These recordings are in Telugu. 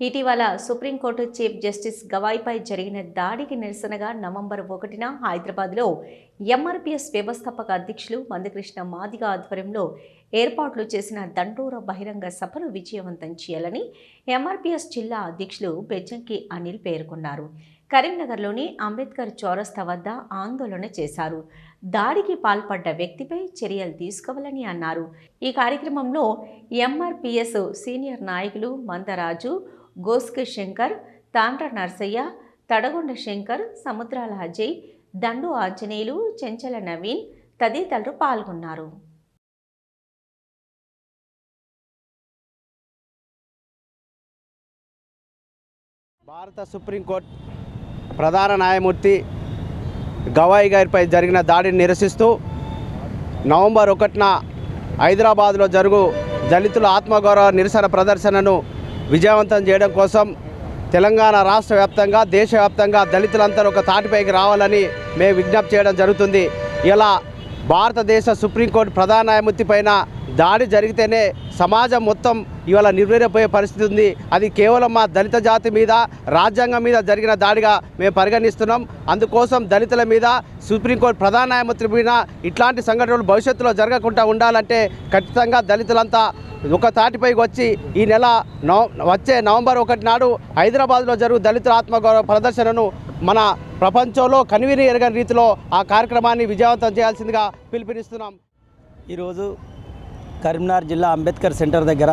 ఇటీవల సుప్రీంకోర్టు చీఫ్ జస్టిస్ గవాయిపై జరిగిన దాడికి నిరసనగా నవంబర్ ఒకటిన హైదరాబాద్లో ఎంఆర్పిఎస్ వ్యవస్థాపక అధ్యక్షులు మందకృష్ణ మాదిగ ఆధ్వర్యంలో ఏర్పాట్లు చేసిన దండోర బహిరంగ సభను విజయవంతం చేయాలని ఎంఆర్పిఎస్ జిల్లా అధ్యక్షులు బెజ్జంకి అనిల్ పేర్కొన్నారు. కరీంనగర్లోని అంబేద్కర్ చౌరస్తా వద్ద ఆందోళన చేశారు. దాడికి పాల్పడ్డ వ్యక్తిపై చర్యలు తీసుకోవాలని అన్నారు. ఈ కార్యక్రమంలో ఎంఆర్పిఎస్ సీనియర్ నాయకులు మందరాజు గోస్కి శంకర్ తాండ్ర నర్సయ్య తడగొండ శంకర్ సముద్రాల అజయ్ దండు ఆంజనేయులు చెంచల నవీన్ తదితరులు పాల్గొన్నారు. భారత సుప్రీంకోర్టు ప్రధాన న్యాయమూర్తి గవాయి గారిపై జరిగిన దాడిని నిరసిస్తూ నవంబర్ ఒకటిన హైదరాబాద్లో జరుగు దళితుల ఆత్మగౌరవ నిరసన ప్రదర్శనను విజయవంతం చేయడం కోసం తెలంగాణ రాష్ట్ర వ్యాప్తంగా దేశవ్యాప్తంగా దళితులందరూ ఒక తాటిపైకి రావాలని మేము విజ్ఞప్తి చేయడం జరుగుతుంది. ఇలా భారతదేశ సుప్రీంకోర్టు ప్రధాన న్యాయమూర్తి పైన దాడి జరిగితేనే సమాజం మొత్తం ఇవాళ నిర్వీర్యపోయే పరిస్థితి ఉంది. అది కేవలం మా దళిత జాతి మీద రాజ్యాంగం మీద జరిగిన దాడిగా మేము పరిగణిస్తున్నాం. అందుకోసం దళితుల మీద సుప్రీంకోర్టు ప్రధాన న్యాయమూర్తి మీద ఇట్లాంటి సంఘటనలు భవిష్యత్తులో జరగకుండా ఉండాలంటే ఖచ్చితంగా దళితులంతా ఒక తాటిపైకి వచ్చి ఈ నెల నవ వచ్చే నవంబర్ ఒకటి నాడు హైదరాబాద్లో జరుగు దళితుల ఆత్మగౌరవ ప్రదర్శనను మన ప్రపంచంలో కనివిని ఎరగని రీతిలో ఆ కార్యక్రమాన్ని విజయవంతం చేయాల్సిందిగా పిలుపునిస్తున్నాం. ఈరోజు కరీంనగర్ జిల్లా అంబేద్కర్ సెంటర్ దగ్గర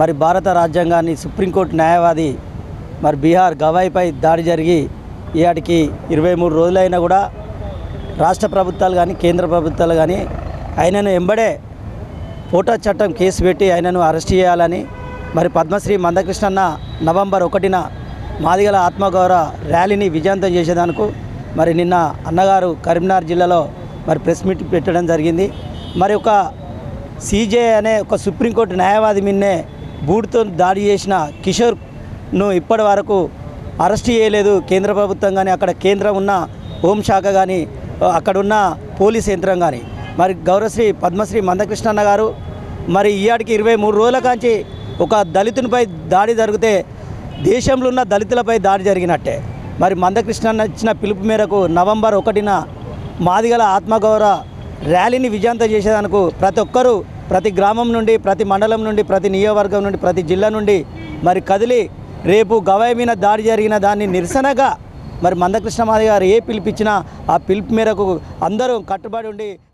మరి భారత రాజ్యాంగాన్ని సుప్రీంకోర్టు న్యాయవాది మరి బీహార్ గవాయిపై దాడి జరిగి ఈయాటికి ఇరవై మూడు రోజులైనా కూడా రాష్ట్ర ప్రభుత్వాలు కానీ కేంద్ర ప్రభుత్వాలు కానీ ఆయనను ఎంబడే ఫోటో చట్టం కేసు పెట్టి ఆయనను అరెస్ట్ చేయాలని మరి పద్మశ్రీ మందకృష్ణన్న నవంబర్ ఒకటిన మాదిగల ఆత్మగౌరవ ర్యాలీని విజయవంతం చేసేదానికి మరి నిన్న అన్నగారు కరీంనగర్ జిల్లాలో మరి ప్రెస్ మీట్ పెట్టడం జరిగింది. మరి ఒక సీజే అనే ఒక సుప్రీంకోర్టు న్యాయవాది మిన్నే బూట్తో దాడి చేసిన కిషోర్ను ఇప్పటి వరకు అరెస్ట్ చేయలేదు. కేంద్ర ప్రభుత్వం కానీ అక్కడ కేంద్రం ఉన్న హోంశాఖ కానీ అక్కడ ఉన్న పోలీస్ యంత్రం కానీ మరి గౌరవశ్రీ పద్మశ్రీ మందకృష్ణన్న గారు మరి ఈయాడికి ఇరవై మూడు రోజుల కాంచి ఒక దళితునిపై దాడి జరిగితే దేశంలో ఉన్న దళితులపై దాడి జరిగినట్టే. మరి మందకృష్ణ ఇచ్చిన పిలుపు మేరకు నవంబర్ ఒకటిన మాదిగల ఆత్మగౌరవ ర్యాలీని విజయంతం చేసేదానికి ప్రతి ఒక్కరూ ప్రతి గ్రామం నుండి ప్రతి మండలం నుండి ప్రతి నియోజకవర్గం నుండి ప్రతి జిల్లా నుండి మరి కదిలి రేపు గవాయి మీద దాడి జరిగిన దాన్ని నిరసనగా మరి మందకృష్ణ మాది గారు ఏ పిలిపించినా ఆ పిలుపు మేరకు అందరూ కట్టుబడి ఉండి